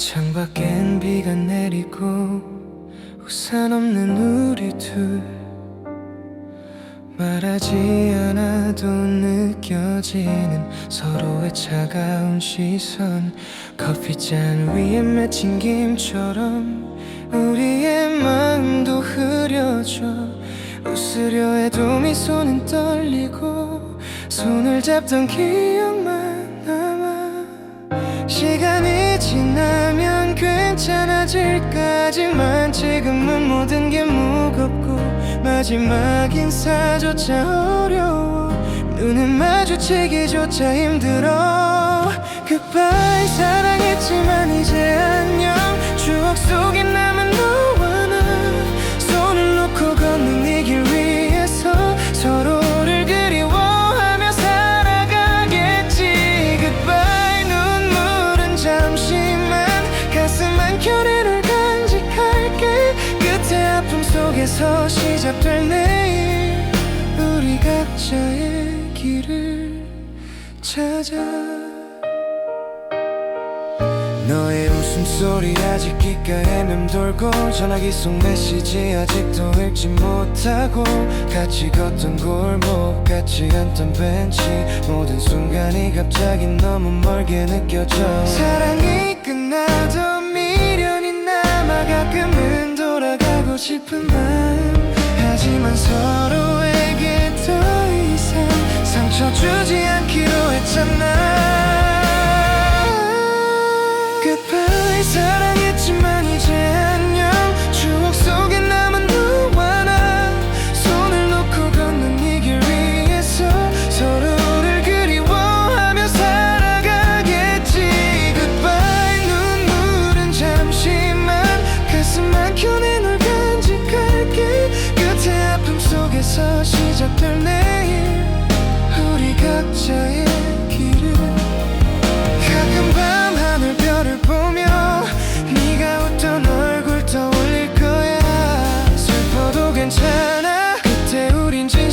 웬 비가 내리고 우산 없는 우리 둘. 말하지 않아도 느껴지는 서로의 차가운 시선. 커피잔 위에 맺힌 김처럼 우리의 마음도 흐려져. 웃으려 해도 미소는 떨리고 손을 잡던 기억만 괜찮아질까지만 지금은 모든 게 무겁고 마지막 인사조차 어려워. 눈을 마주치기조차 힘들어. Goodbye 사랑했지만 이제 안녕. 추억 속에 남은 속에서 시작될 내일 우리 각자의 길을 찾아. 너의 웃음소리 아직 귓가에 맴돌고 전화기 속 메시지 아직도 읽지 못하고 같이 걷던 골목 같이 앉던 벤치 모든 순간이 갑자기 너무 멀게 느껴져. 사랑이 끝나도 하지만 서로에게 더 이상 상처 주지 않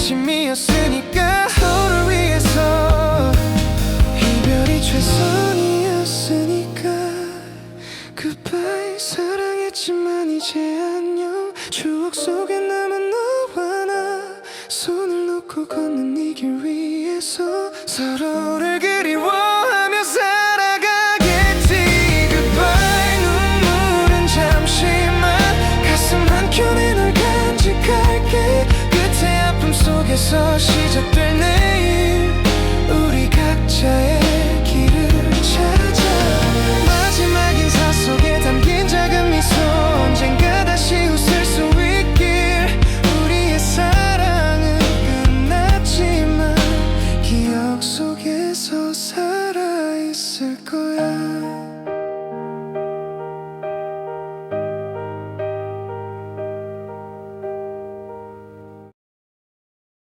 진심이었으니까 너를 위해서 이별이 최선이었으니까 Goodbye 사랑했지만 이제 안녕. 추억 속에 남은 너와 나 손을 놓고 걷는 이길 위에서 서로